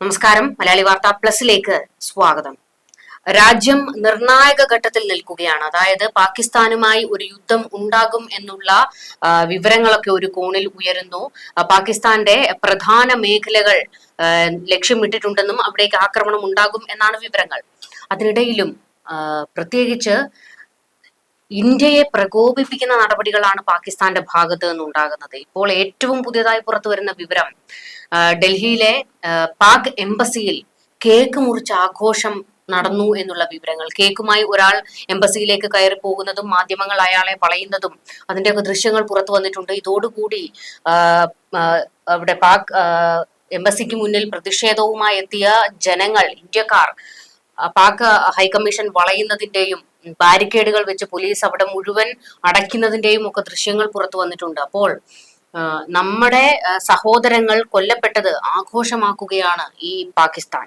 നമസ്കാരം. മലയാളി വാർത്ത പ്ലസിലേക്ക് സ്വാഗതം. രാജ്യം നിർണായക ഘട്ടത്തിൽ നിൽക്കുകയാണ്. അതായത് പാകിസ്ഥാനുമായി ഒരു യുദ്ധം ഉണ്ടാകും എന്നുള്ള വിവരങ്ങളൊക്കെ ഒരു കോണിൽ ഉയരുന്നു. പാകിസ്ഥാന്റെ പ്രധാന മേഖലകൾ ലക്ഷ്യമിട്ടിട്ടുണ്ടെന്നും അവിടേക്ക് ആക്രമണം ഉണ്ടാകും എന്നാണ് വിവരങ്ങൾ. അതിനിടയിലും പ്രത്യേകിച്ച് ഇന്ത്യയെ പ്രകോപിപ്പിക്കുന്ന നടപടികളാണ് പാകിസ്ഥാന്റെ ഭാഗത്ത് നിന്നുണ്ടാകുന്നത്. ഇപ്പോൾ ഏറ്റവും പുതിയതായി പുറത്തു വരുന്ന വിവരം ഡൽഹിയിലെ പാക് എംബസിയിൽ കേക്ക് മുറിച്ച് ആഘോഷം നടന്നു എന്നുള്ള വിവരങ്ങൾ. കേക്കുമായി ഒരാൾ എംബസിയിലേക്ക് കയറി പോകുന്നതും മാധ്യമങ്ങൾ അയാളെ വളയുന്നതും അതിന്റെയൊക്കെ ദൃശ്യങ്ങൾ പുറത്തു വന്നിട്ടുണ്ട്. ഇതോടുകൂടി അവിടെ പാക് എംബസിക്ക് മുന്നിൽ പ്രതിഷേധവുമായി എത്തിയ ജനങ്ങൾ ഇന്ത്യക്കാർ പാക് ഹൈക്കമ്മീഷൻ വളയുന്നതിന്റെയും ബാരിക്കേഡുകൾ വെച്ച് പോലീസ് അവിടെ മുഴുവൻ അടയ്ക്കുന്നതിന്റെയും ഒക്കെ ദൃശ്യങ്ങൾ പുറത്തു വന്നിട്ടുണ്ട്. അപ്പോൾ നമ്മുടെ സഹോദരങ്ങൾ കൊല്ലപ്പെട്ടത് ആഘോഷമാക്കുകയാണ് ഈ പാകിസ്ഥാൻ.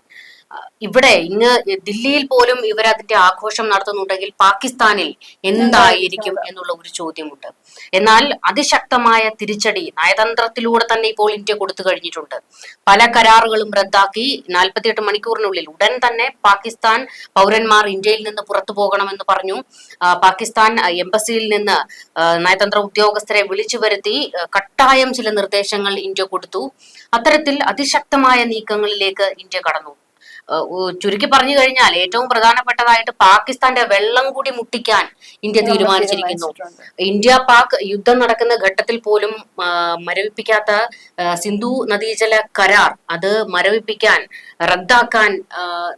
ഇവിടെ ഇങ്ങ് ദില്ലിയിൽ പോലും ഇവരതിന്റെ ആഘോഷം നടത്തുന്നുണ്ടെങ്കിൽ പാകിസ്ഥാനിൽ എന്തായിരിക്കും എന്നുള്ള ഒരു ചോദ്യമുണ്ട്. എന്നാൽ അതിശക്തമായ തിരിച്ചടി നയതന്ത്രത്തിലൂടെ തന്നെ ഇപ്പോൾ ഇന്ത്യ കൊടുത്തു കഴിഞ്ഞിട്ടുണ്ട്. പല കരാറുകളും റദ്ദാക്കി നാൽപ്പത്തിയെട്ട് മണിക്കൂറിനുള്ളിൽ ഉടൻ തന്നെ പാകിസ്ഥാൻ പൗരന്മാർ ഇന്ത്യയിൽ നിന്ന് പുറത്തു പോകണമെന്ന് പറഞ്ഞു. പാകിസ്ഥാൻ എംബസിയിൽ നിന്ന് നയതന്ത്ര ഉദ്യോഗസ്ഥരെ വിളിച്ചു വരുത്തി കട്ടായം ചില നിർദ്ദേശങ്ങൾ ഇന്ത്യ കൊടുത്തു. അത്തരത്തിൽ അതിശക്തമായ നീക്കങ്ങളിലേക്ക് ഇന്ത്യ കടന്നു. ചുരുക്കി പറഞ്ഞു കഴിഞ്ഞാൽ ഏറ്റവും പ്രധാനപ്പെട്ടതായിട്ട് പാകിസ്ഥാന്റെ വെള്ളം കൂടി മുട്ടിക്കാൻ ഇന്ത്യ തീരുമാനിച്ചിരിക്കുന്നു. ഇന്ത്യ പാക് യുദ്ധം നടക്കുന്ന ഘട്ടത്തിൽ പോലും മരവിപ്പിക്കാത്ത സിന്ധു നദീജല കരാർ അത് മരവിപ്പിക്കാൻ റദ്ദാക്കാൻ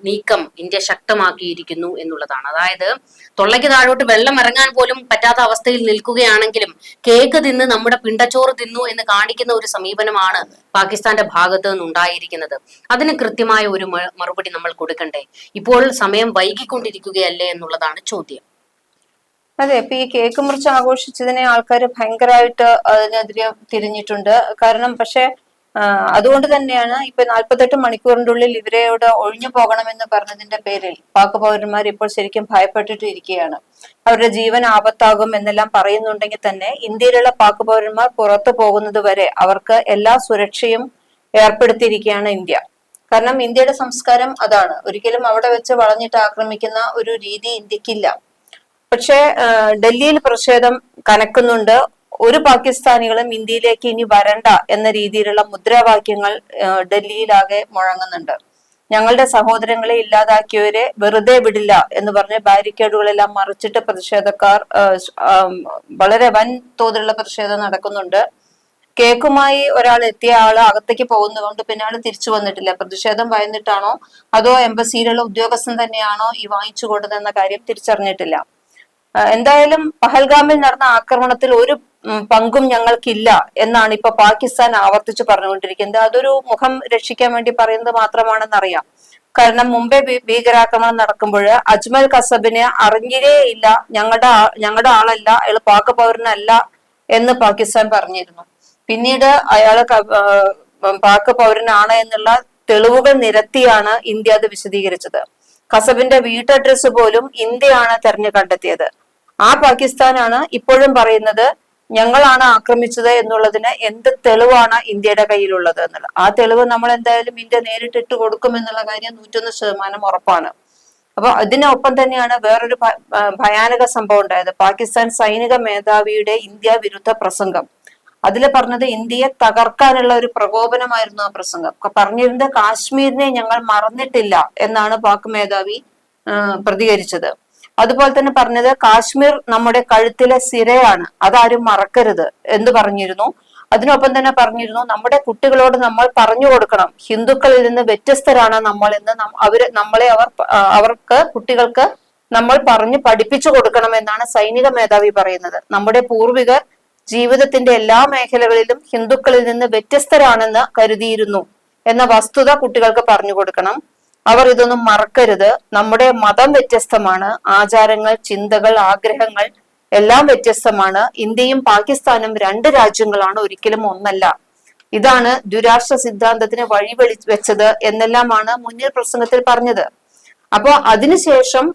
നീക്കം ഇന്ത്യ ശക്തമാക്കിയിരിക്കുന്നു എന്നുള്ളതാണ്. അതായത് തൊള്ളയ്ക്ക് താഴോട്ട് വെള്ളം ഇറങ്ങാൻ പോലും പറ്റാത്ത അവസ്ഥയിൽ നിൽക്കുകയാണെങ്കിലും കേക്ക് തിന്ന് നമ്മുടെ പിണ്ടച്ചോറ് തിന്നു എന്ന് കാണിക്കുന്ന ഒരു സമീപനമാണ് പാകിസ്ഥാന്റെ ഭാഗത്ത് നിന്നുണ്ടായിരിക്കുന്നത്. അതിന് കൃത്യമായ ഒരു മ- മറുപടി നമ്മൾ കൊടുക്കണ്ടേ? ഇപ്പോൾ സമയം വൈകിക്കൊണ്ടിരിക്കുകയല്ലേ എന്നുള്ളതാണ് ചോദ്യം. അതെ ഇപ്പൊ ഈ കേക്ക് മുറിച്ച് ആഘോഷിച്ചതിനെ ആൾക്കാർ ഭയങ്കരമായിട്ട് അതിനെതിരെ തിരിഞ്ഞിട്ടുണ്ട്. കാരണം പക്ഷെ അതുകൊണ്ട് തന്നെയാണ് ഇപ്പൊ നാൽപ്പത്തെട്ട് മണിക്കൂറിന്റെ ഉള്ളിൽ ഇവരെയോട് ഒഴിഞ്ഞു പോകണമെന്ന് പറഞ്ഞതിന്റെ പേരിൽ പാക് പൗരന്മാർ ഇപ്പോൾ ശരിക്കും ഭയപ്പെട്ടിട്ട് ഇരിക്കുകയാണ് അവരുടെ ജീവൻ ആപത്താകും എന്നെല്ലാം പറയുന്നുണ്ടെങ്കിൽ തന്നെ ഇന്ത്യയിലുള്ള പാക് പൗരന്മാർ പുറത്തു പോകുന്നത് വരെ അവർക്ക് എല്ലാ സുരക്ഷയും ഏർപ്പെടുത്തിയിരിക്കുകയാണ് ഇന്ത്യ. കാരണം ഇന്ത്യയുടെ സംസ്കാരം അതാണ്. ഒരിക്കലും അവിടെ വെച്ച് വളഞ്ഞിട്ട് ആക്രമിക്കുന്ന ഒരു രീതി ഇന്ത്യക്കില്ല. പക്ഷേ ഡൽഹിയിൽ പ്രതിഷേധം കനക്കുന്നുണ്ട്. ഒരു പാകിസ്ഥാനികളും ഇന്ത്യയിലേക്ക് ഇനി വരണ്ട എന്ന രീതിയിലുള്ള മുദ്രാവാക്യങ്ങൾ ഡൽഹിയിലാകെ മുഴങ്ങുന്നുണ്ട്. ഞങ്ങളുടെ സഹോദരങ്ങളെ ഇല്ലാതാക്കിയവരെ വെറുതെ വിടില്ല എന്ന് പറഞ്ഞ് ബാരിക്കേഡുകളെല്ലാം മറിച്ചിട്ട് പ്രതിഷേധക്കാർ വളരെ വൻ തോതിലുള്ള പ്രതിഷേധം നടക്കുന്നുണ്ട്. കേക്കുമായി ഒരാൾ എത്തിയ ആൾ അകത്തേക്ക് പോകുന്നതുകൊണ്ട് പിന്നെ ആൾ തിരിച്ചു വന്നിട്ടില്ല. പ്രതിഷേധം ഭയന്നിട്ടാണോ? അതോ എംബസിയിലുള്ള ഉദ്യോഗസ്ഥൻ തന്നെയാണോ ഈ വാങ്ങിച്ചു കൊടുത്തതെന്ന കാര്യം തിരിച്ചറിഞ്ഞിട്ടില്ല. എന്തായാലും പഹൽഗാമിൽ നടന്ന ആക്രമണത്തിൽ ഒരു പങ്കും ഞങ്ങൾക്കില്ല എന്നാണ് ഇപ്പൊ പാകിസ്ഥാൻ ആവർത്തിച്ച് പറഞ്ഞുകൊണ്ടിരിക്കുന്നത്. അതൊരു മുഖം രക്ഷിക്കാൻ വേണ്ടി പറയുന്നത് മാത്രമാണെന്നറിയാം. കാരണം മുംബൈ ഭീകരാക്രമണം നടക്കുമ്പോൾ അജ്മൽ കസബിനെ അറിഞ്ഞിരേ ഇല്ല. ഞങ്ങളുടെ ഞങ്ങളുടെ ആളല്ല അയാൾ പാക് പൗരനല്ല എന്ന് പാകിസ്ഥാൻ പറഞ്ഞിരുന്നു. പിന്നീട് അയാൾ പാക് പൗരനാണ് എന്നുള്ള തെളിവുകൾ നിരത്തിയാണ് ഇന്ത്യ അത് വിശദീകരിച്ചത്. കസബിന്റെ വീട്ടഡ്രസ് പോലും ഇന്ത്യയാണ് തെരഞ്ഞു കണ്ടെത്തിയത്. ആ പാകിസ്ഥാനാണ് ഇപ്പോഴും പറയുന്നത് ഞങ്ങളാണ് ആക്രമിച്ചത് എന്നുള്ളതിന് എന്ത് തെളിവാണ് ഇന്ത്യയുടെ കയ്യിലുള്ളത് എന്നുള്ളത് ആ തെളിവ് നമ്മൾ എന്തായാലും ഇന്ത്യ നേരിട്ടിട്ട് കൊടുക്കും എന്നുള്ള കാര്യം നൂറ്റൊന്ന് ശതമാനം ഉറപ്പാണ്. അപ്പൊ അതിനൊപ്പം തന്നെയാണ് വേറൊരു ഭയാനക സംഭവം ഉണ്ടായത്. പാകിസ്ഥാൻ സൈനിക മേധാവിയുടെ ഇന്ത്യ വിരുദ്ധ പ്രസംഗം. അതിൽ പറഞ്ഞത് ഇന്ത്യയെ തകർക്കാനുള്ള ഒരു പ്രകോപനമായിരുന്നു ആ പ്രസംഗം. പറഞ്ഞിരുന്നത് കാശ്മീരിനെ ഞങ്ങൾ മറന്നിട്ടില്ല എന്നാണ് പാക് മേധാവി പ്രതികരിച്ചത്. അതുപോലെ തന്നെ പറഞ്ഞത് കാശ്മീർ നമ്മുടെ കഴുത്തിലെ സിരയാണ് അതാരും മറക്കരുത് എന്ന് പറഞ്ഞിരുന്നു. അതിനൊപ്പം തന്നെ പറഞ്ഞിരുന്നു നമ്മുടെ കുട്ടികളോട് നമ്മൾ പറഞ്ഞു കൊടുക്കണം. ഹിന്ദുക്കളിൽ നിന്ന് വ്യത്യസ്തരാണ് നമ്മൾ എന്ന് അവർ നമ്മളെ അവർ അവർക്ക് കുട്ടികൾക്ക് നമ്മൾ പറഞ്ഞു പഠിപ്പിച്ചു കൊടുക്കണം എന്നാണ് സൈനിക മേധാവി പറയുന്നത്. നമ്മുടെ പൂർവികർ ജീവിതത്തിന്റെ എല്ലാ മേഖലകളിലും ഹിന്ദുക്കളിൽ നിന്ന് വ്യത്യസ്തരാണെന്ന് കരുതിയിരുന്നു എന്ന വസ്തുത കുട്ടികൾക്ക് പറഞ്ഞു കൊടുക്കണം. അവർ ഇതൊന്നും മറക്കരുത്. നമ്മുടെ മതം വ്യത്യസ്തമാണ്. ആചാരങ്ങൾ ചിന്തകൾ ആഗ്രഹങ്ങൾ എല്ലാം വ്യത്യസ്തമാണ്. ഇന്ത്യയും പാകിസ്ഥാനും രണ്ട് രാജ്യങ്ങളാണ് ഒരിക്കലും ഒന്നല്ല. ഇതാണ് ദുരാഷ്ട്ര സിദ്ധാന്തത്തിന് വഴിവെളി വെച്ചത് എന്നെല്ലാമാണ് മുന്നിൽ പ്രസംഗത്തിൽ പറഞ്ഞത്. അപ്പോ അതിനുശേഷം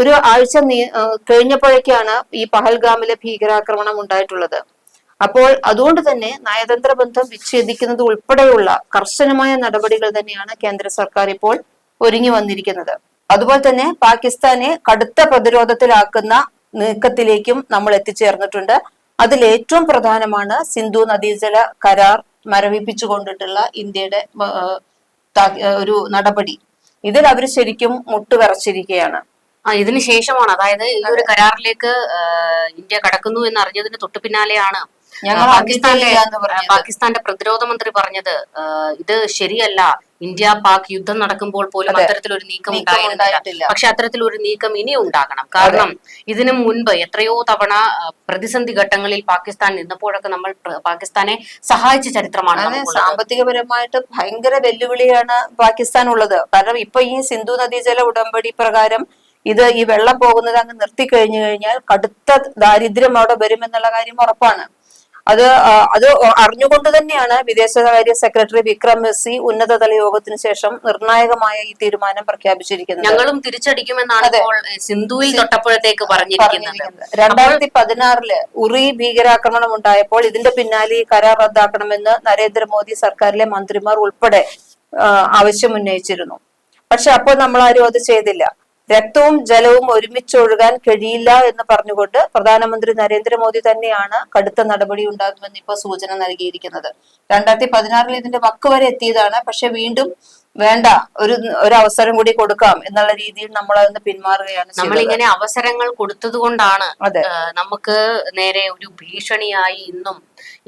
ഒരു ആഴ്ച കഴിഞ്ഞപ്പോഴേക്കാണ് ഈ പഹൽഗാമിലെ ഭീകരാക്രമണം ഉണ്ടായിട്ടുള്ളത്. അപ്പോൾ അതുകൊണ്ട് തന്നെ നയതന്ത്ര ബന്ധം വിച്ഛേദിക്കുന്നത് ഉൾപ്പെടെയുള്ള കർശനമായ നടപടികൾ തന്നെയാണ് കേന്ദ്ര സർക്കാർ ഇപ്പോൾ ഒരുങ്ങി വന്നിരിക്കുന്നത്. അതുപോലെ തന്നെ പാകിസ്ഥാനെ കടുത്ത പ്രതിരോധത്തിലാക്കുന്ന നീക്കത്തിലേക്കും നമ്മൾ എത്തിച്ചേർന്നിട്ടുണ്ട്. അതിൽ ഏറ്റവും പ്രധാനമാണ് സിന്ധു നദീജല കരാർ മരവിപ്പിച്ചുകൊണ്ടിട്ടുള്ള ഇന്ത്യയുടെ ഒരു നടപടി. ഇതിൽ അവർ ശരിക്കും മുട്ടുവിറച്ചിരിക്കുകയാണ് ആ ഇതിന് ശേഷമാണ്. അതായത് ഈ ഒരു കരാറിലേക്ക് ഇന്ത്യ കടക്കുന്നു എന്ന് അറിഞ്ഞതിന് തൊട്ടു പിന്നാലെയാണ് ഞങ്ങൾ പാകിസ്ഥാനിലെ പാകിസ്ഥാന്റെ പ്രതിരോധ മന്ത്രി പറഞ്ഞത് ഇത് ശരിയല്ല. ഇന്ത്യ പാക് യുദ്ധം നടക്കുമ്പോൾ പോലും അതെ. അത്തരത്തിലൊരു നീക്കം ഉണ്ടായിരുന്നില്ല. ഉണ്ടായിട്ടില്ല. പക്ഷെ അത്തരത്തിലൊരു നീക്കം ഇനി ഉണ്ടാകണം. കാരണം ഇതിനു മുൻപ് എത്രയോ തവണ പ്രതിസന്ധി ഘട്ടങ്ങളിൽ പാകിസ്ഥാൻ നിന്നപ്പോഴൊക്കെ നമ്മൾ പാകിസ്ഥാനെ സഹായിച്ച ചരിത്രമാണ് സാമ്പത്തികപരമായിട്ട് ഭയങ്കര വെല്ലുവിളിയാണ് പാകിസ്ഥാൻ ഉള്ളത്. കാരണം ഇപ്പൊ ഈ സിന്ധു നദീജല ഉടമ്പടി പ്രകാരം ഇത് ഈ വെള്ളം പോകുന്നത് അങ്ങ് നിർത്തി കഴിഞ്ഞു കഴിഞ്ഞാൽ കടുത്ത ദാരിദ്ര്യം അവിടെ വരുമെന്നുള്ള കാര്യം ഉറപ്പാണ്. അത് അത് അറിഞ്ഞുകൊണ്ട് തന്നെയാണ് വിദേശകാര്യ സെക്രട്ടറി വിക്രം മെസ്സി ഉന്നതതല യോഗത്തിന് ശേഷം നിർണായകമായ ഈ തീരുമാനം പ്രഖ്യാപിച്ചിരിക്കുന്നത്. ഞങ്ങളും തിരിച്ചടിക്കുമെന്നാണ് സിന്ധുവിൽ തൊട്ടപ്പോഴത്തേക്ക് പറഞ്ഞിരിക്കുന്നത്. രണ്ടായിരത്തി പതിനാറിൽ ഉറി ഭീകരാക്രമണം ഉണ്ടായപ്പോൾ ഇതിന്റെ പിന്നാലെ ഈ കരാർ റദ്ദാക്കണമെന്ന് നരേന്ദ്രമോദി സർക്കാരിലെ മന്ത്രിമാർ ഉൾപ്പെടെ ആ, ആവശ്യം ഉന്നയിച്ചിരുന്നു. പക്ഷെ അപ്പോൾ നമ്മൾ ആരും അത് ചെയ്തില്ല. രക്തവും ജലവും ഒരുമിച്ച് ഒഴുകാൻ കഴിയില്ല എന്ന് പറഞ്ഞുകൊണ്ട് പ്രധാനമന്ത്രി നരേന്ദ്രമോദി തന്നെയാണ് കടുത്ത നടപടി ഉണ്ടാകുമെന്ന് ഇപ്പോൾ സൂചന നൽകിയിരിക്കുന്നത്. രണ്ടായിരത്തി പതിനാറിൽ ഇതിന്റെ വക്ക് വരെ എത്തിയതാണ്. പക്ഷെ വീണ്ടും വേണ്ട ഒരു ഒരു അവസരം കൂടി കൊടുക്കാം എന്നുള്ള രീതിയിൽ നമ്മൾ അതിന് പിന്മാറുകയാണ്. നമ്മളിങ്ങനെ അവസരങ്ങൾ കൊടുത്തത് കൊണ്ടാണ് നമുക്ക് നേരെ ഒരു ഭീഷണിയായി ഇന്നും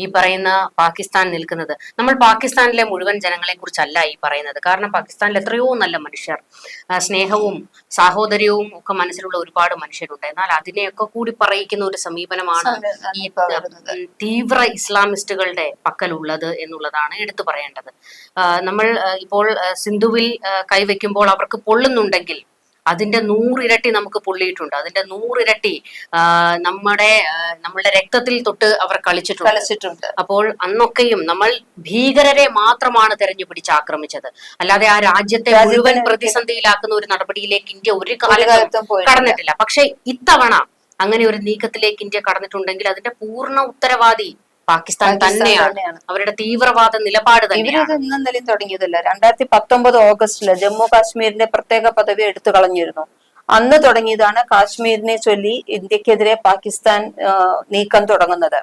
ഈ പറയുന്ന പാകിസ്ഥാൻ നിൽക്കുന്നത്. നമ്മൾ പാകിസ്ഥാനിലെ മുഴുവൻ ജനങ്ങളെ കുറിച്ചല്ല ഈ പറയുന്നത്. കാരണം പാകിസ്ഥാനിൽ എത്രയോ നല്ല മനുഷ്യർ. സ്നേഹവും സാഹോദര്യവും ഒക്കെ മനസ്സിലുള്ള ഒരുപാട് മനുഷ്യരുണ്ട്. എന്നാൽ അതിനെയൊക്കെ കൂടി പറയിക്കുന്ന ഒരു സമീപനമാണ് ഈ തീവ്ര ഇസ്ലാമിസ്റ്റുകളുടെ പക്കലുള്ളത് എന്നുള്ളതാണ് എടുത്തു പറയേണ്ടത്. നമ്മൾ ഇപ്പോൾ സിന്ധുവിൽ കൈവയ്ക്കുമ്പോൾ അവർക്ക് പൊള്ളുന്നുണ്ടെങ്കിൽ അതിന്റെ നൂറിരട്ടി നമുക്ക് പൊള്ളിയിട്ടുണ്ട്. അതിന്റെ നൂറിരട്ടി നമ്മുടെ നമ്മളുടെ രക്തത്തിൽ തൊട്ട് അവർ കളിച്ചിട്ടുണ്ട്. കളിച്ചിട്ടുണ്ട്. അപ്പോൾ അന്നൊക്കെയും നമ്മൾ ഭീകരരെ മാത്രമാണ് തെരഞ്ഞു പിടിച്ച് ആക്രമിച്ചത്. അല്ലാതെ ആ രാജ്യത്തെ മുഴുവൻ പ്രതിസന്ധിയിലാക്കുന്ന ഒരു നടപടിയിലേക്ക് ഇന്ത്യ ഒരു കാലഘട്ടം കാലത്തും കടന്നിട്ടില്ല. പക്ഷെ ഇത്തവണ അങ്ങനെ ഒരു നീക്കത്തിലേക്ക് ഇന്ത്യ കടന്നിട്ടുണ്ടെങ്കിൽ അതിന്റെ പൂർണ ഉത്തരവാദി പാകിസ്ഥാൻ തന്നെയാണ്. അവരുടെ തീവ്രവാദ നിലപാട് ഇവരിത് തന്നെയാണ്. ഇന്നും നിലയും തുടങ്ങിയതല്ല. രണ്ടായിരത്തി പത്തൊമ്പത് ഓഗസ്റ്റിൽ ജമ്മു കാശ്മീരിന്റെ പ്രത്യേക പദവി എടുത്തു കളഞ്ഞിരുന്നു. അന്ന് തുടങ്ങിയതാണ് കാശ്മീരിനെ ചൊല്ലി ഇന്ത്യക്കെതിരെ പാകിസ്ഥാൻ നീക്കം തുടങ്ങുന്നത്.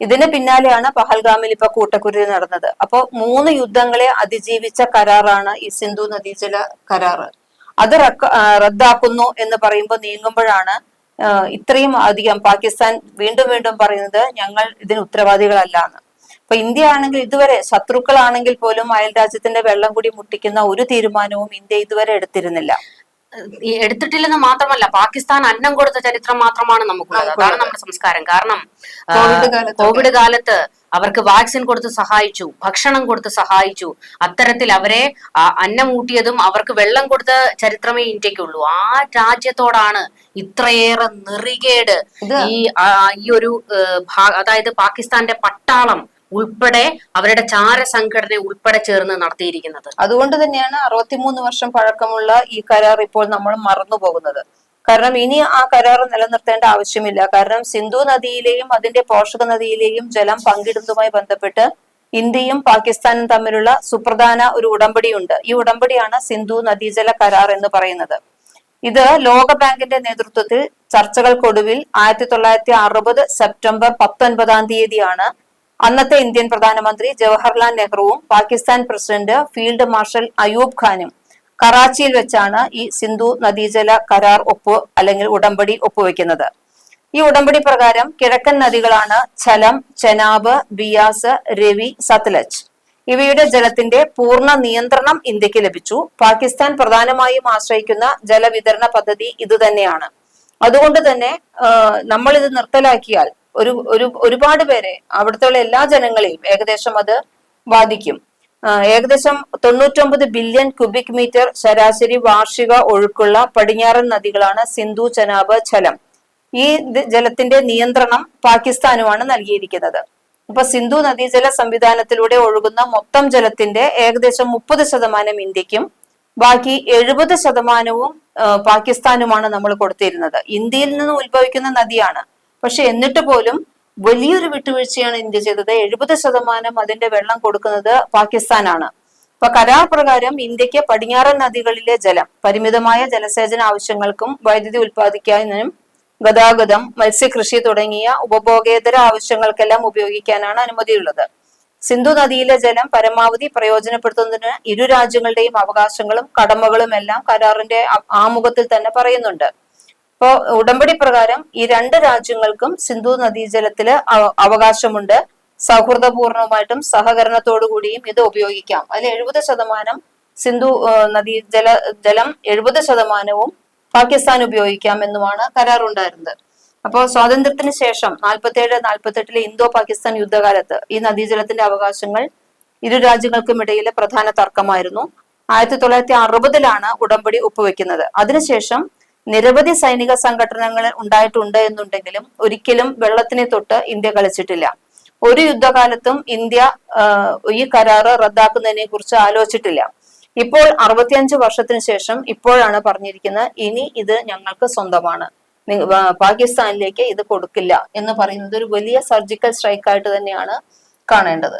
ഇതിന് പിന്നാലെയാണ് പഹൽഗാമിൽ ഇപ്പൊ കൂട്ടക്കുരു നടന്നത്. അപ്പോ മൂന്ന് യുദ്ധങ്ങളെ അതിജീവിച്ച കരാറാണ് ഈ സിന്ധു നദീജല കരാറ്. അത് റദ്ദാക്കുന്നു എന്ന് പറയുമ്പോൾ നീങ്ങുമ്പോഴാണ് ഇത്രയും അധികം പാകിസ്ഥാൻ വീണ്ടും വീണ്ടും പറയുന്നത് ഞങ്ങൾ ഇതിന് ഉത്തരവാദികളല്ല എന്ന്. അപ്പൊ ഇന്ത്യ ആണെങ്കിൽ ഇതുവരെ ശത്രുക്കളാണെങ്കിൽ പോലും അയൽ രാജ്യത്തിന്റെ വെള്ളം കൂടി മുട്ടിക്കുന്ന ഒരു തീരുമാനവും ഇന്ത്യ ഇതുവരെ എടുത്തിരുന്നില്ല. എടുത്തിട്ടില്ലെന്ന് മാത്രമല്ല പാകിസ്ഥാൻ അന്നം കൊടുത്ത ചരിത്രം മാത്രമാണ് നമുക്കുള്ളത് അതാണ് നമ്മുടെ സംസ്കാരം. കാരണം. കോവിഡ് കാലത്ത് അവർക്ക് വാക്സിൻ കൊടുത്ത് സഹായിച്ചു ഭക്ഷണം കൊടുത്ത് സഹായിച്ചു. അത്തരത്തിൽ അവരെ അന്നമൂട്ടിയതും അന്നം ഊട്ടിയതും അവർക്ക് വെള്ളം കൊടുത്ത ചരിത്രമേ ഇന്ത്യക്കുള്ളൂ. ആ രാജ്യത്തോടാണ് ഇത്രയേറെ നെറികേട് ഈ ഈ ഒരു അതായത് പാകിസ്ഥാന്റെ പട്ടാളം ഉൾപ്പെടെ അവരുടെ ചാര സംഘടന ഉൾപ്പെടെ ചേർന്ന് നടത്തിയിരിക്കുന്നത്. അതുകൊണ്ട് തന്നെയാണ് അറുപത്തിമൂന്ന് വർഷം പഴക്കമുള്ള ഈ കരാർ ഇപ്പോൾ നമ്മൾ മറന്നു പോകുന്നത് കാരണം ഇനി ആ കരാർ നിലനിർത്തേണ്ട ആവശ്യമില്ല. കാരണം സിന്ധു നദിയിലെയും അതിന്റെ പോഷക നദിയിലെയും ജലം പങ്കിടുന്നതുമായി ബന്ധപ്പെട്ട് ഇന്ത്യയും പാകിസ്ഥാനും തമ്മിലുള്ള സുപ്രധാന ഒരു ഉടമ്പടിയുണ്ട്. ഈ ഉടമ്പടിയാണ് സിന്ധു നദീജല കരാർ എന്ന് പറയുന്നത്. ഇത് ലോക ബാങ്കിന്റെ നേതൃത്വത്തിൽ ചർച്ചകൾക്കൊടുവിൽ ആയിരത്തി തൊള്ളായിരത്തി അറുപത് സെപ്റ്റംബർ പത്തൊൻപതാം തീയതിയാണ് അന്നത്തെ ഇന്ത്യൻ പ്രധാനമന്ത്രി Jawaharlal നെഹ്റുവും Pakistan president field marshal Ayub ഖാനും കറാച്ചിയിൽ വെച്ചാണ് ഈ സിന്ധു നദീജല കരാർ ഒപ്പ് അല്ലെങ്കിൽ ഉടമ്പടി ഒപ്പുവെക്കുന്നത്. ഈ ഉടമ്പടി പ്രകാരം കിഴക്കൻ നദികളാണ് ചലം ചെനാബ് ബിയാസ് രവി സത്ലജ്. ഇവയുടെ ജലത്തിന്റെ പൂർണ നിയന്ത്രണം ഇന്ത്യയ്ക്ക് ലഭിച്ചു. പാകിസ്ഥാൻ പ്രധാനമായും ആശ്രയിക്കുന്ന ജലവിതരണ പദ്ധതി ഇതുതന്നെയാണ്. അതുകൊണ്ട് തന്നെ നമ്മൾ ഇത് നിർത്തലാക്കിയാൽ ഒരു ഒരു ഒരുപാട് പേരെ അവിടുത്തെ എല്ലാ ജനങ്ങളെയും ഏകദേശം അത് ബാധിക്കും. ഏകദേശം തൊണ്ണൂറ്റൊമ്പത് ബില്യൺ ക്യൂബിക് മീറ്റർ ശരാശരി വാർഷിക ഒഴുക്കുള്ള പടിഞ്ഞാറൻ നദികളാണ് സിന്ധു ചനാബ് ജലം. ഈ ജലത്തിന്റെ നിയന്ത്രണം പാകിസ്ഥാനുമാണ് നൽകിയിരിക്കുന്നത്. അപ്പൊ സിന്ധു നദീജല സംവിധാനത്തിലൂടെ ഒഴുകുന്ന മൊത്തം ജലത്തിന്റെ ഏകദേശം മുപ്പത് ശതമാനം ഇന്ത്യക്കും ബാക്കി എഴുപത് ശതമാനവും പാകിസ്ഥാനുമാണ് നമ്മൾ കൊടുത്തിരുന്നത്. ഇന്ത്യയിൽ നിന്ന് ഉത്ഭവിക്കുന്ന നദിയാണ്. പക്ഷെ എന്നിട്ട് പോലും വലിയൊരു വിട്ടുവീഴ്ചയാണ് ഇന്ത്യ ചെയ്തത്. എഴുപത് ശതമാനം അതിന്റെ വെള്ളം കൊടുക്കുന്നത് പാകിസ്ഥാനാണ്. അപ്പൊ കരാർ പ്രകാരം ഇന്ത്യയ്ക്ക് പടിഞ്ഞാറൻ നദികളിലെ ജലം പരിമിതമായ ജലസേചന ആവശ്യങ്ങൾക്കും വൈദ്യുതി ഉൽപ്പാദിക്കാനും ഗതാഗതം മത്സ്യകൃഷി തുടങ്ങിയ ഉപഭോഗേതര ആവശ്യങ്ങൾക്കെല്ലാം ഉപയോഗിക്കാനാണ് അനുമതിയുള്ളത്. സിന്ധു നദിയിലെ ജലം പരമാവധി പ്രയോജനപ്പെടുത്തുന്നതിന് ഇരു രാജ്യങ്ങളുടെയും അവകാശങ്ങളും കടമകളും എല്ലാം കരാറിന്റെ ആമുഖത്തിൽ തന്നെ പറയുന്നുണ്ട്. ഇപ്പോ ഉടമ്പടി പ്രകാരം ഈ രണ്ട് രാജ്യങ്ങൾക്കും സിന്ധു നദീജലത്തിൽ അവ- അവകാശമുണ്ട്. സൗഹൃദപൂർണമായിട്ടും സഹകരണത്തോടു കൂടിയും ഇത് ഉപയോഗിക്കാം. അതിൽ എഴുപത് ശതമാനം സിന്ധു നദീജല നദീ ജല എഴുപത് ശതമാനവും പാകിസ്ഥാൻ ഉപയോഗിക്കാം എന്നുമാണ് കരാറുണ്ടായിരുന്നത്. അപ്പോൾ സ്വാതന്ത്ര്യത്തിന് ശേഷം നാൽപ്പത്തേഴ് നാൽപ്പത്തെട്ടിലെ ഇന്തോ പാകിസ്ഥാൻ യുദ്ധകാലത്ത് ഈ നദീജലത്തിന്റെ അവകാശങ്ങൾ ഇരു രാജ്യങ്ങൾക്കും ഇടയിലെ പ്രധാന തർക്കമായിരുന്നു. ആയിരത്തി തൊള്ളായിരത്തി അറുപതിലാണ് ഉടമ്പടി ഒപ്പുവെക്കുന്നത്. അതിനുശേഷം നിരവധി സൈനിക സംഘടനകൾ ഉണ്ടായിട്ടുണ്ട് എന്നുണ്ടെങ്കിലും ഒരിക്കലും വെള്ളത്തിനെ തൊട്ട് ഇന്ത്യ കളിച്ചിട്ടില്ല. ഒരു യുദ്ധകാലത്തും ഇന്ത്യ ഈ കരാറ് റദ്ദാക്കുന്നതിനെ കുറിച്ച് ആലോചിച്ചിട്ടില്ല. ഇപ്പോൾ അറുപത്തിയഞ്ച് വർഷത്തിന് ശേഷം ഇപ്പോഴാണ് പറഞ്ഞിരിക്കുന്നത് ഇനി ഇത് ഞങ്ങൾക്ക് സ്വന്തമാണ്. പാകിസ്ഥാനിലേക്ക് ഇത് കൊടുക്കില്ല എന്ന് പറയുന്നത് ഒരു വലിയ സർജിക്കൽ സ്ട്രൈക്കായിട്ട് തന്നെയാണ് കാണേണ്ടത്.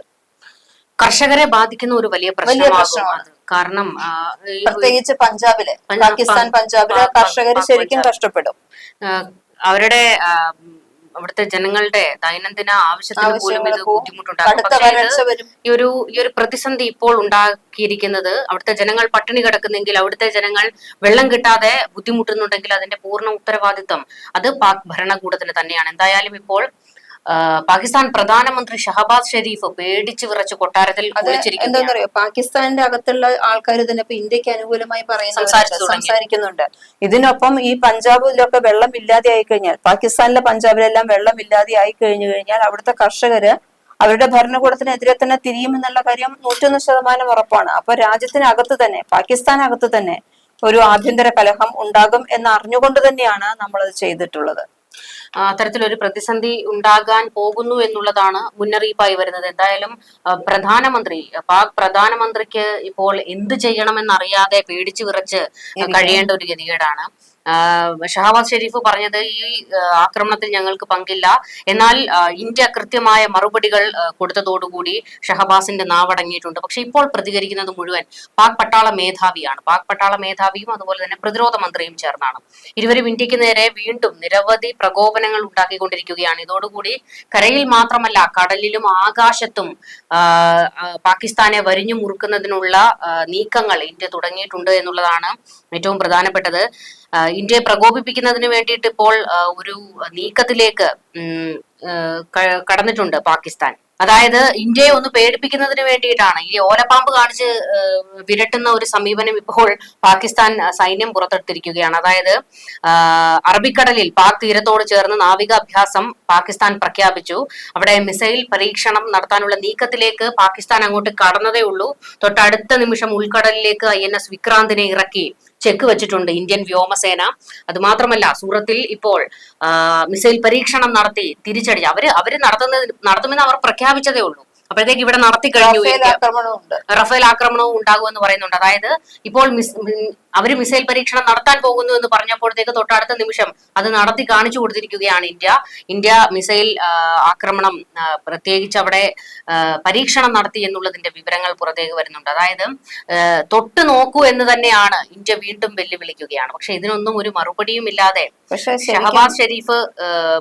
കർഷകരെ ബാധിക്കുന്ന ഒരു വലിയ പ്രശ്നമാണ്. കാരണം പ്രത്യേകിച്ച് പഞ്ചാബിൽ പാകിസ്ഥാൻ പഞ്ചാബിൽ കർഷകർ ശരിക്കും. കഷ്ടപ്പെടും അവരുടെ അവിടുത്തെ ജനങ്ങളുടെ ദൈനംദിന ആവശ്യത്തിന് പോലും ഇത്. ബുദ്ധിമുട്ടുണ്ടാകും ഈ ഒരു ഈ ഒരു പ്രതിസന്ധി ഇപ്പോൾ ഉണ്ടാക്കിയിരിക്കുന്നത് അവിടുത്തെ ജനങ്ങൾ പട്ടിണി കിടക്കുന്നെങ്കിൽ അവിടുത്തെ ജനങ്ങൾ വെള്ളം കിട്ടാതെ ബുദ്ധിമുട്ടുന്നുണ്ടെങ്കിൽ അതിന്റെ പൂർണ ഉത്തരവാദിത്വം അത് പാക് ഭരണകൂടത്തിന് തന്നെയാണ് എന്തായാലും ഇപ്പോൾ പാകിസ്ഥാൻ പ്രധാനമന്ത്രി ഷഹബാസ് ഷെരീഫ് പേടിച്ചു വിറച്ച് കൊട്ടാരത്തിൽ എന്താണെന്നറിയോ പാകിസ്ഥാനിന്റെ അകത്തുള്ള ആൾക്കാർ തന്നെ ഇപ്പൊ ഇന്ത്യയ്ക്ക് അനുകൂലമായി സംസാരിക്കുന്നുണ്ട്. ഇതിനൊപ്പം ഈ പഞ്ചാബിലൊക്കെ വെള്ളം ഇല്ലാതെ ആയി കഴിഞ്ഞാൽ പാകിസ്ഥാനിലെ പഞ്ചാബിലെല്ലാം വെള്ളം ഇല്ലാതെ ആയി കഴിഞ്ഞു കഴിഞ്ഞാൽ അവിടുത്തെ കർഷകര് അവരുടെ ഭരണകൂടത്തിനെതിരെ തന്നെ തിരിയുമെന്നുള്ള കാര്യം നൂറ്റൊന്ന് ശതമാനം ഉറപ്പാണ്. അപ്പൊ രാജ്യത്തിനകത്ത് തന്നെ പാകിസ്ഥാനകത്ത് തന്നെ ഒരു ആഭ്യന്തര കലഹം ഉണ്ടാകും എന്ന് അറിഞ്ഞുകൊണ്ട് തന്നെയാണ് നമ്മളത് ചെയ്തിട്ടുള്ളത്. അത്തരത്തിലൊരു പ്രതിസന്ധി ഉണ്ടാകാൻ പോകുന്നു എന്നുള്ളതാണ് മുന്നറിയിപ്പായി വരുന്നത്. എന്തായാലും പ്രധാനമന്ത്രി പാക് പ്രധാനമന്ത്രിക്ക് ഇപ്പോൾ എന്ത് ചെയ്യണമെന്നറിയാതെ പേടിച്ചു വിറച്ച് കഴിയേണ്ട ഒരു ഗതികേടാണ്. ഷഹബാസ് ഷെരീഫ് പറഞ്ഞത് ഈ ആക്രമണത്തിൽ ഞങ്ങൾക്ക് പങ്കില്ല. എന്നാൽ ഇന്ത്യ കൃത്യമായ മറുപടികൾ കൊടുത്തതോടുകൂടി ഷഹബാസിന്റെ നാവടങ്ങിയിട്ടുണ്ട്. പക്ഷെ ഇപ്പോൾ പ്രതികരിക്കുന്നത് മുഴുവൻ പാക് പട്ടാള മേധാവിയാണ്. പാക് പട്ടാള മേധാവിയും അതുപോലെ തന്നെ പ്രതിരോധ മന്ത്രിയും ചേർന്നാണ്. ഇരുവരും ഇന്ത്യയ്ക്ക് നേരെ വീണ്ടും നിരവധി പ്രകോപനങ്ങൾ ഉണ്ടാക്കിക്കൊണ്ടിരിക്കുകയാണ്. ഇതോടുകൂടി കരയിൽ മാത്രമല്ല കടലിലും ആകാശത്തും പാകിസ്ഥാനെ വരിഞ്ഞു മുറുക്കുന്നതിനുള്ള നീക്കങ്ങൾ ഇന്ത്യ തുടങ്ങിയിട്ടുണ്ട് എന്നുള്ളതാണ് ഏറ്റവും പ്രധാനപ്പെട്ടത്. ഇന്ത്യയെ പ്രകോപിപ്പിക്കുന്നതിന് വേണ്ടിയിട്ട് ഇപ്പോൾ ഒരു നീക്കത്തിലേക്ക് കടന്നിട്ടുണ്ട് പാകിസ്ഥാൻ. അതായത് ഇന്ത്യയെ ഒന്ന് പേടിപ്പിക്കുന്നതിന് വേണ്ടിയിട്ടാണ്. ഈ ഓലപ്പാമ്പ് കാണിച്ച് വിരട്ടുന്ന ഒരു സമീപനം ഇപ്പോൾ പാകിസ്ഥാൻ സൈന്യം പുറത്തെടുത്തിരിക്കുകയാണ്. അതായത് അറബിക്കടലിൽ പാക് തീരത്തോട് ചേർന്ന് നാവിക അഭ്യാസം പാകിസ്ഥാൻ പ്രഖ്യാപിച്ചു. അവിടെ മിസൈൽ പരീക്ഷണം നടത്താനുള്ള നീക്കത്തിലേക്ക് പാകിസ്ഥാൻ അങ്ങോട്ട് കടന്നതേ ഉള്ളൂ തൊട്ടടുത്ത നിമിഷം ഉൾക്കടലിലേക്ക് ഐ എൻ എസ് വിക്രാന്തിനെ ഇറക്കി. ചെക്ക് വെച്ചിട്ടുണ്ട് ഇന്ത്യൻ വ്യോമസേന. അതുമാത്രമല്ല സൂറത്തിൽ ഇപ്പോൾ മിസൈൽ പരീക്ഷണം നടത്തി തിരിച്ചടിച്ച് അവർ അവർ നടത്തുന്നത് നടത്തുമെന്ന് അവർ പ്രഖ്യാപിച്ചതേ ഉള്ളൂ. അപ്പോഴത്തേക്ക് ഇവിടെ നടത്തി കഴിഞ്ഞു റഫേൽ ആക്രമണവും ഉണ്ടാകുമെന്ന് പറയുന്നുണ്ട്. അതായത് ഇപ്പോൾ അവർ മിസൈൽ പരീക്ഷണം നടത്താൻ പോകുന്നു എന്ന് പറഞ്ഞപ്പോഴത്തേക്ക് തൊട്ടടുത്ത നിമിഷം അത് നടത്തി കാണിച്ചു കൊടുത്തിരിക്കുകയാണ് ഇന്ത്യ. ഇന്ത്യ മിസൈൽ ആക്രമണം പ്രത്യേകിച്ച് അവിടെ പരീക്ഷണം നടത്തി എന്നുള്ളതിന്റെ വിവരങ്ങൾ പുറത്തേക്ക് വരുന്നുണ്ട്. അതായത് തൊട്ട് നോക്കൂ എന്ന് തന്നെയാണ് ഇന്ത്യ വീണ്ടും വെല്ലുവിളിക്കുകയാണ്. പക്ഷെ ഇതിനൊന്നും ഒരു മറുപടിയും ഇല്ലാതെ പക്ഷെ ഷഹബാസ് ഷെരീഫ്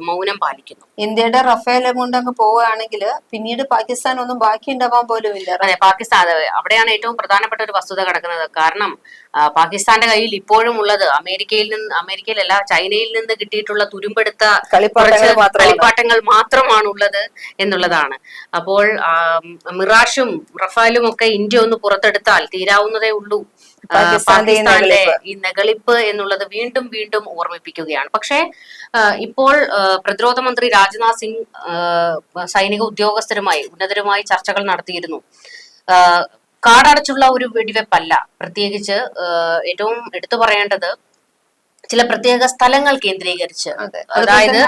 മൗനം പാലിക്കുന്നു. ഇന്ത്യയുടെ റഫേൽ കൊണ്ട് അങ്ങ് പോവുകയാണെങ്കിൽ പിന്നീട് പാകിസ്ഥാൻ ഒന്നും ബാക്കി ഉണ്ടാവാൻ പോലും ഇല്ല അതെ പാകിസ്ഥാൻ അവിടെയാണ് ഏറ്റവും പ്രധാനപ്പെട്ട ഒരു വസ്തുത കിടക്കുന്നത്. കാരണം ആ, പാകിസ്ഥാന്റെ കയ്യിൽ ഇപ്പോഴും ഉള്ളത്. അമേരിക്കയിൽ നിന്ന് അമേരിക്കയിലല്ല ചൈനയിൽ നിന്ന് കിട്ടിയിട്ടുള്ള തുരുമ്പെടുത്ത കളിപ്പാട്ടങ്ങൾ മാത്രമാണ്. ഉള്ളത് എന്നുള്ളതാണ്. അപ്പോൾ മിറാഷും റഫാലും ഒക്കെ ഇന്ത്യ ഒന്ന് പുറത്തെടുത്താൽ തീരാവുന്നതേ ഉള്ളൂ. പാകിസ്ഥാന്റെ ഈ. നെകളിപ്പ് എന്നുള്ളത് വീണ്ടും വീണ്ടും ഓർമ്മിപ്പിക്കുകയാണ്. പക്ഷേ ഇപ്പോൾ പ്രതിരോധ മന്ത്രി രാജ്നാഥ് സിംഗ് സൈനിക ഉദ്യോഗസ്ഥരുമായി ഉന്നതരുമായി ചർച്ചകൾ നടത്തിയിരുന്നു. കാടടച്ചുള്ള ഒരു വെടിവെപ്പല്ല. പ്രത്യേകിച്ച് ഏറ്റവും എടുത്തു പറയേണ്ടത് ചില പ്രത്യേക സ്ഥലങ്ങൾ കേന്ദ്രീകരിച്ച്. അതായത്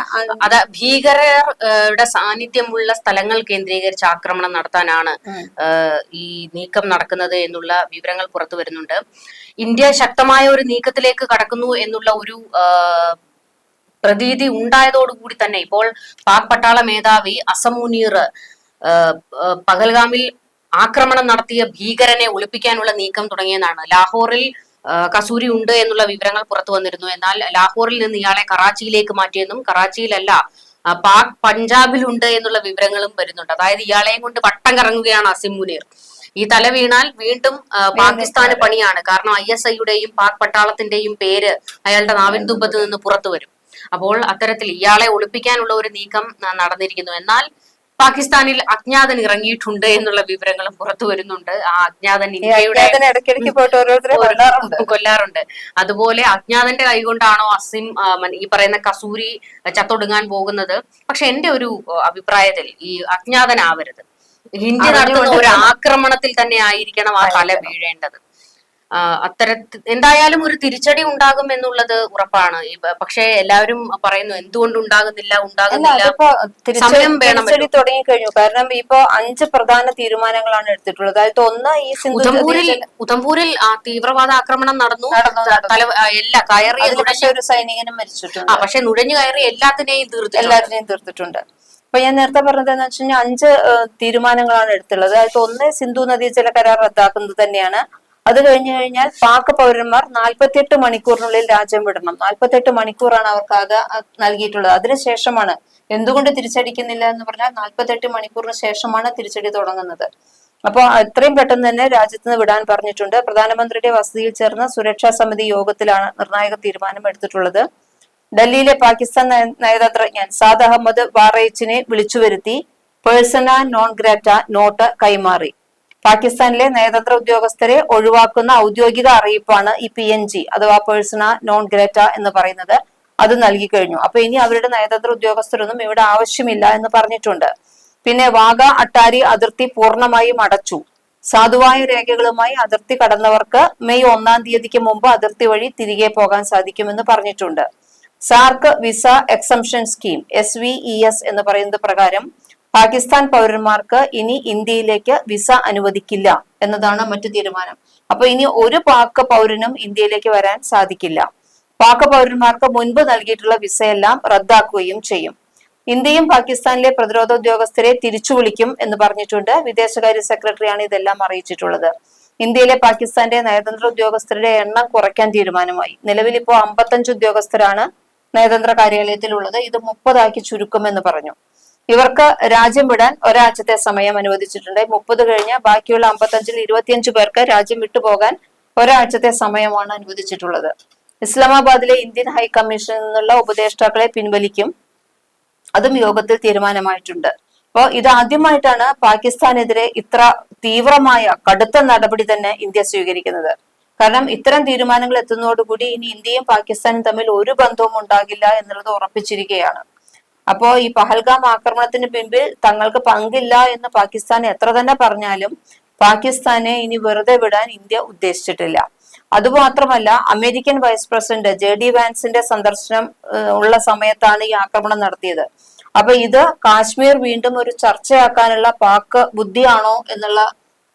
അത് ഭീകരരുടെ സാന്നിധ്യമുള്ള സ്ഥലങ്ങൾ കേന്ദ്രീകരിച്ച് ആക്രമണം നടത്താനാണ് ഈ നീക്കം നടക്കുന്നത് എന്നുള്ള വിവരങ്ങൾ പുറത്തു വരുന്നുണ്ട്. ഇന്ത്യ ശക്തമായ ഒരു നീക്കത്തിലേക്ക് കടക്കുന്നു എന്നുള്ള ഒരു പ്രതീതി ഉണ്ടായതോടുകൂടി തന്നെ ഇപ്പോൾ പാക് പട്ടാള മേധാവി അസം മുനീർ ആ, ആ, പഹൽഗാമിൽ ആക്രമണം നടത്തിയ ഭീകരനെ ഒളിപ്പിക്കാനുള്ള നീക്കം തുടങ്ങിയെന്നാണ്. ലാഹോറിൽ കസൂരി ഉണ്ട് എന്നുള്ള വിവരങ്ങൾ പുറത്തു വന്നിരുന്നു. എന്നാൽ ലാഹോറിൽ നിന്ന് ഇയാളെ കറാച്ചിയിലേക്ക് മാറ്റിയെന്നും കറാച്ചിയിലല്ല പാക് പഞ്ചാബിലുണ്ട് എന്നുള്ള വിവരങ്ങളും വരുന്നുണ്ട്. അതായത് ഇയാളെയും കൊണ്ട് വട്ടം കറങ്ങുകയാണ് അസിം മുനീർ. ഈ തല വീണാൽ വീണ്ടും പാകിസ്ഥാന് പണിയാണ്. കാരണം ഐ എസ് ഐയുടെയും പാക് പട്ടാളത്തിന്റെയും പേര് അയാളുടെ നാവിൻ തുമ്പത്ത് നിന്ന് പുറത്തു വരും. അപ്പോൾ അത്തരത്തിൽ ഇയാളെ ഒളിപ്പിക്കാനുള്ള ഒരു നീക്കം നടന്നിരിക്കുന്നു. എന്നാൽ പാകിസ്ഥാനിൽ അജ്ഞാതൻ ഇറങ്ങിയിട്ടുണ്ട് എന്നുള്ള വിവരങ്ങളും പുറത്തു വരുന്നുണ്ട്. ആ അജ്ഞാതൻ ഇന്ത്യയുടെ കൊല്ലാറുണ്ട്. അതുപോലെ അജ്ഞാതന്റെ കൈകൊണ്ടാണോ അസിം ഈ പറയുന്ന കസൂരി ചത്തൊടുങ്ങാൻ പോകുന്നത്? പക്ഷെ എന്റെ ഒരു അഭിപ്രായത്തിൽ ഈ അജ്ഞാതനാവരുത്. ഇന്ത്യ നടത്തുന്ന ഒരു ആക്രമണത്തിൽ തന്നെ ആയിരിക്കണം ആ തല വീഴേണ്ടത്. ആ, അത്തരത്തിൽ എന്തായാലും ഒരു തിരിച്ചടി ഉണ്ടാകും എന്നുള്ളത് ഉറപ്പാണ്. പക്ഷേ എല്ലാവരും പറയുന്നു എന്തുകൊണ്ട് ഉണ്ടാകുന്നില്ല. ഉണ്ടാകുന്നില്ല തുടങ്ങി കഴിഞ്ഞു കാരണം ഇപ്പൊ അഞ്ച് പ്രധാന തീരുമാനങ്ങളാണ് എടുത്തിട്ടുള്ളത്. അതായത് ഒന്ന് ഈ ഉധംപൂരിൽ ഉധംപൂരിൽ തീവ്രവാദ ആക്രമണം നടന്നു. എല്ലാ കയറി ഒരു സൈനികനും മരിച്ചിട്ടുണ്ട്. പക്ഷെ നുഴഞ്ഞു കയറി എല്ലാത്തിനെയും എല്ലാത്തിനെയും തീർത്തിട്ടുണ്ട്. അപ്പൊ ഞാൻ നേരത്തെ പറഞ്ഞത് എന്ന് വെച്ച് കഴിഞ്ഞാൽ അഞ്ച് തീരുമാനങ്ങളാണ് എടുത്തുള്ളത് അതായത് ഒന്ന് സിന്ധു നദീജല കരാർ റദ്ദാക്കുന്നത് തന്നെയാണ്. അത് കഴിഞ്ഞു കഴിഞ്ഞാൽ പാക് പൗരന്മാർ നാൽപ്പത്തിയെട്ട് മണിക്കൂറിനുള്ളിൽ രാജ്യം വിടണം. നാൽപ്പത്തെട്ട് മണിക്കൂറാണ് അവർക്ക് ആകെ നൽകിയിട്ടുള്ളത്. അതിനുശേഷമാണ് എന്തുകൊണ്ട് തിരിച്ചടിക്കുന്നില്ല എന്ന് പറഞ്ഞാൽ നാൽപ്പത്തെട്ട് മണിക്കൂറിന് ശേഷമാണ് തിരിച്ചടി തുടങ്ങുന്നത്. അപ്പോൾ എത്രയും പെട്ടെന്ന് തന്നെ രാജ്യത്ത് നിന്ന് വിടാൻ പറഞ്ഞിട്ടുണ്ട്. പ്രധാനമന്ത്രിയുടെ വസതിയിൽ ചേർന്ന സുരക്ഷാ സമിതി യോഗത്തിലാണ് നിർണായക തീരുമാനം എടുത്തിട്ടുള്ളത്. ഡൽഹിയിലെ പാകിസ്ഥാൻ നയ- നയതന്ത്രജ്ഞൻ സാദ് അഹമ്മദ് വാറയിച്ചിനെ വിളിച്ചു വരുത്തി പേഴ്സണ നോൺ ഗ്രാറ്റ നോട്ട് കൈമാറി. പാകിസ്ഥാനിലെ നയതന്ത്ര ഉദ്യോഗസ്ഥരെ ഒഴിവാക്കുന്ന ഔദ്യോഗിക അറിയിപ്പാണ് ഈ പി എൻ ജി അഥവാ പേഴ്സണ നോൺ ഗ്രേറ്റ എന്ന് പറയുന്നത്. അത് നൽകി കഴിഞ്ഞു. അപ്പൊ ഇനി അവരുടെ നയതന്ത്ര ഉദ്യോഗസ്ഥരൊന്നും ഇവിടെ ആവശ്യമില്ല എന്ന് പറഞ്ഞിട്ടുണ്ട്. പിന്നെ വാഗ അട്ടാരി അതിർത്തി പൂർണമായും അടച്ചു. സാധുവായ രേഖകളുമായി അതിർത്തി കടന്നവർക്ക് മെയ് ഒന്നാം തീയതിക്ക് മുമ്പ് അതിർത്തി വഴി തിരികെ പോകാൻ സാധിക്കുമെന്ന് പറഞ്ഞിട്ടുണ്ട്. SAARC visa exemption scheme S V E S എന്ന് പറയുന്നത് പ്രകാരം പാകിസ്ഥാൻ പൗരന്മാർക്ക് ഇനി ഇന്ത്യയിലേക്ക് വിസ അനുവദിക്കില്ല എന്നതാണ് മറ്റു തീരുമാനം. അപ്പൊ ഇനി ഒരു പാക് പൗരനും ഇന്ത്യയിലേക്ക് വരാൻ സാധിക്കില്ല. പാക് പൗരന്മാർക്ക് മുൻപ് നൽകിയിട്ടുള്ള വിസയെല്ലാം റദ്ദാക്കുകയും ചെയ്യും. ഇന്ത്യയും പാകിസ്ഥാനിലെ പ്രതിരോധ ഉദ്യോഗസ്ഥരെ തിരിച്ചു വിളിക്കും എന്ന് പറഞ്ഞിട്ടുണ്ട് വിദേശകാര്യ സെക്രട്ടറിയാണ് ഇതെല്ലാം അറിയിച്ചിട്ടുള്ളത്. ഇന്ത്യയിലെ പാകിസ്ഥാന്റെ നയതന്ത്ര ഉദ്യോഗസ്ഥരുടെ എണ്ണം കുറയ്ക്കാൻ തീരുമാനമായി. നിലവിൽ ഇപ്പോൾ അമ്പത്തഞ്ച് ഉദ്യോഗസ്ഥരാണ് നയതന്ത്ര കാര്യാലയത്തിലുള്ളത്. ഇത് മുപ്പതാക്കി ചുരുക്കുമെന്ന് പറഞ്ഞു. ഇവർക്ക് രാജ്യം വിടാൻ ഒരാഴ്ചത്തെ സമയം അനുവദിച്ചിട്ടുണ്ട്. മുപ്പത് കഴിഞ്ഞ ബാക്കിയുള്ള അമ്പത്തഞ്ചിൽ ഇരുപത്തിയഞ്ച് പേർക്ക് രാജ്യം വിട്ടുപോകാൻ ഒരാഴ്ചത്തെ സമയമാണ് അനുവദിച്ചിട്ടുള്ളത്. ഇസ്ലാമാബാദിലെ ഇന്ത്യൻ ഹൈക്കമ്മീഷനിൽ നിന്നുള്ള ഉപദേഷ്ടാക്കളെ പിൻവലിക്കും. അതും യോഗത്തിൽ തീരുമാനമായിട്ടുണ്ട്. അപ്പോൾ ഇതാദ്യമായിട്ടാണ് പാകിസ്ഥാനെതിരെ ഇത്ര തീവ്രമായ കടുത്ത നടപടി തന്നെ ഇന്ത്യ സ്വീകരിക്കുന്നത്. കാരണം ഇത്തരം തീരുമാനങ്ങൾ എത്തുന്നതോടുകൂടി ഇനി ഇന്ത്യയും പാകിസ്ഥാനും തമ്മിൽ ഒരു ബന്ധവും ഉണ്ടാകില്ല എന്നുള്ളത് ഉറപ്പിച്ചിരിക്കുകയാണ്. അപ്പോ ഈ പഹൽഗാം ആക്രമണത്തിന് പിൻപിൽ തങ്ങൾക്ക് പങ്കില്ല എന്ന് പാകിസ്ഥാൻ എത്ര തന്നെ പറഞ്ഞാലും പാകിസ്ഥാനെ ഇനി വെറുതെ വിടാൻ ഇന്ത്യ ഉദ്ദേശിച്ചിട്ടില്ല. അതുമാത്രമല്ല American vice president J D വാൻസിന്റെ സന്ദർശനം ഉള്ള സമയത്താണ് ഈ ആക്രമണം നടത്തിയത്. അപ്പൊ ഇത് കാശ്മീർ വീണ്ടും ഒരു ചർച്ചയാക്കാനുള്ള പാക് ബുദ്ധിയാണോ എന്നുള്ള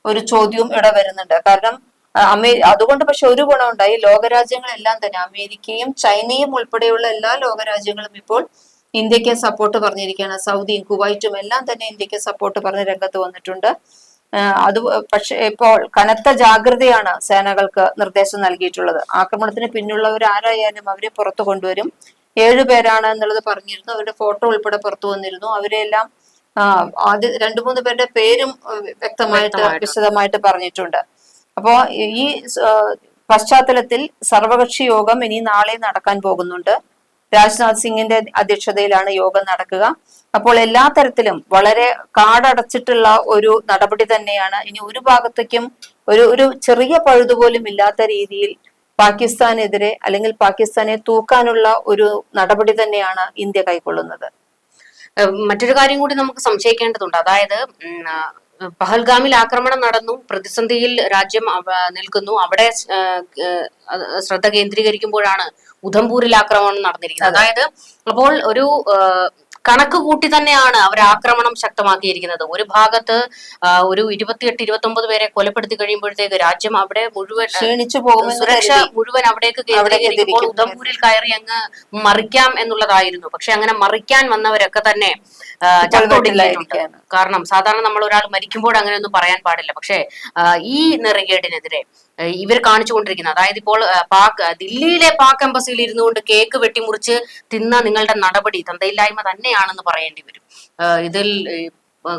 ഒരു ചോദ്യവും ഇവിടെ വരുന്നുണ്ട്. കാരണം അമേ അതുകൊണ്ട് പക്ഷെ ഒരു ഗുണമുണ്ടായി. ലോകരാജ്യങ്ങളെല്ലാം തന്നെ അമേരിക്കയും ചൈനയും ഉൾപ്പെടെയുള്ള എല്ലാ ലോകരാജ്യങ്ങളും ഇപ്പോൾ ഇന്ത്യയ്ക്ക് സപ്പോർട്ട് പറഞ്ഞിരിക്കുകയാണ്. സൗദിയും കുവൈറ്റും എല്ലാം തന്നെ ഇന്ത്യയ്ക്ക് സപ്പോർട്ട് പറഞ്ഞ് രംഗത്ത് വന്നിട്ടുണ്ട്. അത് പക്ഷെ ഇപ്പോൾ കനത്ത ജാഗ്രതയാണ് സേനകൾക്ക് നിർദ്ദേശം നൽകിയിട്ടുള്ളത്. ആക്രമണത്തിന് പിന്നുള്ളവർ ആരായാലും അവരെ പുറത്തു കൊണ്ടുവരും. ഏഴു പേരാണ് എന്നുള്ളത് പറഞ്ഞിരുന്നു. അവരുടെ ഫോട്ടോ ഉൾപ്പെടെ പുറത്തു വന്നിരുന്നു. അവരെല്ലാം ആദ്യ രണ്ടു മൂന്ന് പേരുടെ പേരും വ്യക്തമായിട്ട് വ്യക്തമായിട്ട്. വിശദമായിട്ട് പറഞ്ഞിട്ടുണ്ട്. അപ്പോ ഈ പശ്ചാത്തലത്തിൽ സർവകക്ഷി യോഗം ഇനി നാളെ നടക്കാൻ പോകുന്നുണ്ട്. രാജ്നാഥ് സിംഗിന്റെ അധ്യക്ഷതയിലാണ് യോഗം നടക്കുക. അപ്പോൾ എല്ലാ തരത്തിലും വളരെ കാടടച്ചിട്ടുള്ള ഒരു നടപടി തന്നെയാണ്. ഇനി ഒരു ഭാഗത്തേക്കും ഒരു ഒരു ചെറിയ പഴുതുപോലും ഇല്ലാത്ത രീതിയിൽ പാകിസ്ഥാനെതിരെ അല്ലെങ്കിൽ പാകിസ്ഥാനെ തൂക്കാനുള്ള ഒരു നടപടി തന്നെയാണ് ഇന്ത്യ കൈക്കൊള്ളുന്നത്. മറ്റൊരു കാര്യം കൂടി നമുക്ക് സംശയിക്കേണ്ടതുണ്ട്. അതായത് പഹൽഗാമിൽ ആക്രമണം നടന്നു പ്രതിസന്ധിയിൽ രാജ്യം നിൽക്കുന്നു. അവിടെ ശ്രദ്ധ കേന്ദ്രീകരിക്കുമ്പോഴാണ് ഉധംപൂരിൽ ആക്രമണം നടന്നിരിക്കുന്നത്. അതായത് അപ്പോൾ ഒരു കണക്ക് കൂട്ടി തന്നെയാണ് അവർ ആക്രമണം ശക്തമാക്കിയിരിക്കുന്നത്. ഒരു ഭാഗത്ത് ഒരു ഇരുപത്തിയെട്ട് ഇരുപത്തി ഒമ്പത് പേരെ കൊലപ്പെടുത്തി കഴിയുമ്പോഴത്തേക്ക് രാജ്യം അവിടെ മുഴുവൻ ക്ഷീണിച്ചു പോകും സുരക്ഷ മുഴുവൻ അവിടേക്ക് ഇപ്പോൾ കേന്ദ്രീകരിക്കുമ്പോൾ. ഉദംപൂരിൽ കയറി അങ്ങ് മറിക്കാം എന്നുള്ളതായിരുന്നു. പക്ഷെ അങ്ങനെ മറിക്കാൻ വന്നവരൊക്കെ തന്നെ കാരണം സാധാരണ നമ്മൾ ഒരാൾ മരിക്കുമ്പോൾ അങ്ങനെയൊന്നും പറയാൻ പാടില്ല. പക്ഷേ ഈ നെറികേടിനെതിരെ ഇവർ കാണിച്ചുകൊണ്ടിരിക്കുന്നത് അതായത് ഇപ്പോൾ പാക് ദില്ലിയിലെ പാക് എംബസിയിൽ ഇരുന്നുകൊണ്ട് കേക്ക് വെട്ടിമുറിച്ച് തിന്ന നിങ്ങളുടെ നടപടി തന്തയില്ലായ്മ തന്നെയാണെന്ന് പറയേണ്ടി വരും. ഇതിൽ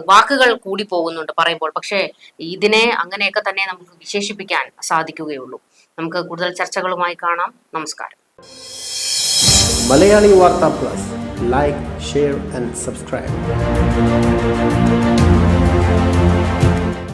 വാക്കുകൾ കൂടി പോകുന്നുണ്ട് പറയുമ്പോൾ. പക്ഷേ ഇതിനെ അങ്ങനെയൊക്കെ തന്നെ നമുക്ക് വിശേഷിപ്പിക്കാൻ സാധിക്കുകയുള്ളൂ. നമുക്ക് കൂടുതൽ ചർച്ചകളുമായി കാണാം. നമസ്കാരം. Malayali Vartha plus. Like share and subscribe